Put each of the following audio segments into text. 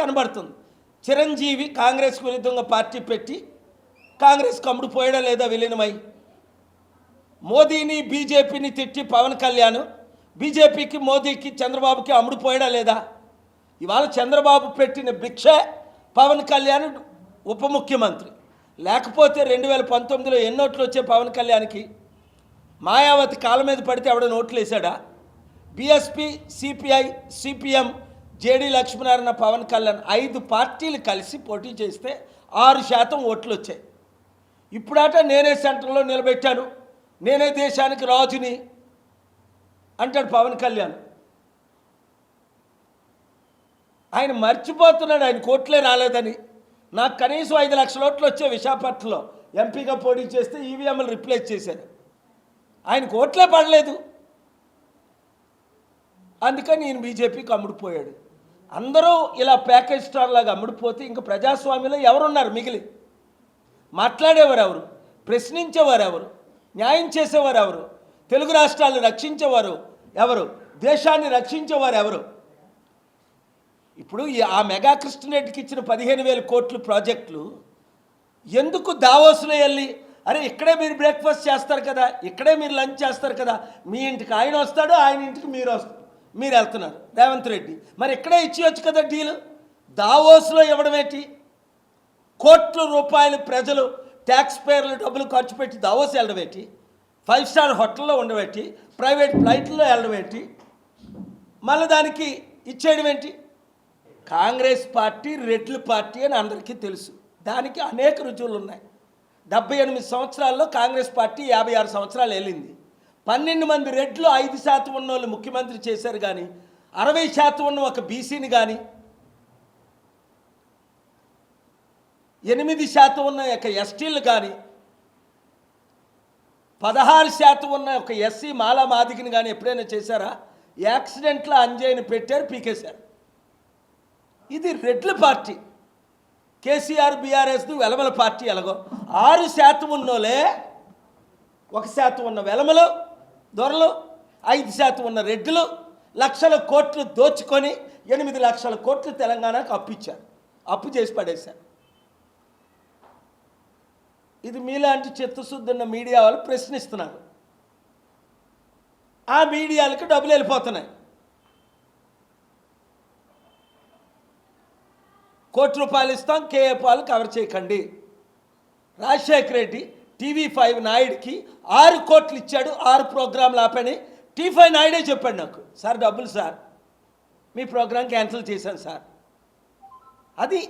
కనబడుతుంది. చిరంజీవి కాంగ్రెస్ విరుద్ధంగా పార్టీ పెట్టి కాంగ్రెస్ కమ్ముడు పోయడా లేదా విలీనమై. మోదీని బీజేపీని తిట్టి పవన్ కళ్యాణ్ బీజేపీకి మోదీకి చంద్రబాబుకి అమ్ముడు పోయడా లేదా. ఇవాళ చంద్రబాబు పెట్టిన భిక్షే పవన్ కళ్యాణ్ ఉప ముఖ్యమంత్రి. లేకపోతే రెండు వేల పంతొమ్మిదిలో ఎన్నోట్లు వచ్చే పవన్ కళ్యాణ్కి? మాయావతి కాళ్ళ మీద పడితే ఆవిడ నోట్లు వేశాడా? BSP CPI CPM JD Lakshminarayana Pawan Kalyan ఐదు పార్టీలు కలిసి పోటీ చేస్తే ఆరు శాతం ఓట్లు వచ్చాయి. ఇప్పుడాట నేనే సెంటర్లో నిలబెట్టాను. నేనే దేశానికి రాజుని అంటాడు పవన్ కళ్యాణ్. ఆయన మర్చిపోతున్నాడు ఆయన కోట్లే రాలేదని. నాకు కనీసం ఐదు లక్షల ఓట్లు వచ్చే విశాఖపట్నంలో ఎంపీగా పోటీ చేస్తే ఈవీఎంలు రిప్లేస్ చేశారు ఆయన ఓట్లే పడలేదు. అందుకని నేను బీజేపీకి అమ్ముడుపోయాడు. అందరూ ఇలా ప్యాకేజ్ స్టార్ లాగా అమ్ముడుపోతే ఇంక ప్రజాస్వామ్యంలో ఎవరున్నారు మిగిలి? మాట్లాడేవారు ఎవరు ప్రశ్నించేవారు ఎవరు న్యాయం చేసేవారు ఎవరు తెలుగు రాష్ట్రాలను రక్షించేవారు ఎవరు? దేశాన్ని రక్షించేవారు ఎవరు ఇప్పుడు ఈ ఆ మెగా కృష్ణరెడ్డికి ఇచ్చిన పదిహేను వేల కోట్లు ప్రాజెక్టులు ఎందుకు దావోసులో వెళ్ళి అరే ఇక్కడే మీరు బ్రేక్ఫాస్ట్ చేస్తారు కదా ఇక్కడే మీరు లంచ్ చేస్తారు కదా మీ ఇంటికి ఆయన వస్తాడు ఆయన ఇంటికి మీరు వస్తారు. మీరు వెళ్తున్నారు. రేవంత్ రెడ్డి. మరి ఇక్కడే ఇచ్చేయచ్చు కదా డీల్? దావోస్లో ఇవ్వడం ఏంటి? కోట్ల రూపాయలు ప్రజలు ట్యాక్స్ పేర్లు డబ్బులు ఖర్చు పెట్టి దావోస్ వెళ్ళడం ఏంటి? ఫైవ్ స్టార్ హోటల్లో ఉండబెట్టి ప్రైవేట్ ఫ్లైట్లో వెళ్ళడం ఏంటి? మళ్ళీ దానికి ఇచ్చేయడం ఏంటి? కాంగ్రెస్ పార్టీ రెడ్ల పార్టీ అని అందరికీ తెలుసు. దానికి అనేక రుజువులు ఉన్నాయి. డెబ్బై ఎనిమిది సంవత్సరాల్లో కాంగ్రెస్ పార్టీ యాభై ఆరు సంవత్సరాలు వెళ్ళింది. పన్నెండు మంది రెడ్లు ఐదు శాతం ఉన్న వాళ్ళు ముఖ్యమంత్రి చేశారు కానీ అరవై శాతం ఉన్న ఒక బీసీని కానీ ఎనిమిది శాతం ఉన్న ఒక ఎస్టీలు కానీ పదహారు శాతం ఉన్న ఒక ఎస్సీ మాలా మాదిగిని కానీ ఎప్పుడైనా చేశారా? యాక్సిడెంట్లో అంజయ్యని పెట్టారు పీకేశారు. ఇది రెడ్ల పార్టీ. కేసీఆర్ బీఆర్ఎస్ది వెలమల పార్టీ ఎలాగో. ఆరు శాతం ఉన్నోలే ఒక శాతం ఉన్న వెలమలు దొరలు ఐదు శాతం ఉన్న రెడ్లు లక్షల కోట్లు దోచుకొని ఎనిమిది లక్షల కోట్లు తెలంగాణకు అప్పిచ్చారు అప్పు చేసి పడేశారు. ఇది మీలాంటి చిత్తశుద్ధి ఉన్న మీడియా వాళ్ళు ప్రశ్నిస్తున్నారు. ఆ మీడియాలకు డబ్బులు వెళ్ళిపోతున్నాయి. కోటి రూపాయలు ఇస్తాం కేఏ పాలు కవర్ చేయకండి. రాజశేఖర రెడ్డి టీవీ ఫైవ్ నాయుడికి ఆరు కోట్లు ఇచ్చాడు ఆరు ప్రోగ్రాంలు ఆపని టీ ఫైవ్ నాయుడే చెప్పాడు నాకు సార్ డబ్బులు సార్ మీ ప్రోగ్రాం క్యాన్సిల్ చేశాను సార్. అది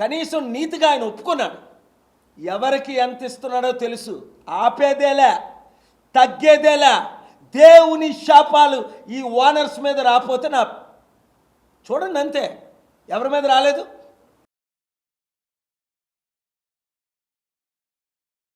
కనీసం నీతిగా ఆయన ఒప్పుకున్నాడు. ఎవరికి ఎంత ఇస్తున్నాడో తెలుసు. ఆపేదేలా తగ్గేదేలా దేవుని శాపాలు ఈ ఓనర్స్ మీద రాపోతే నా చూడండి అంతే. ఎవరి మీద రాలేదు?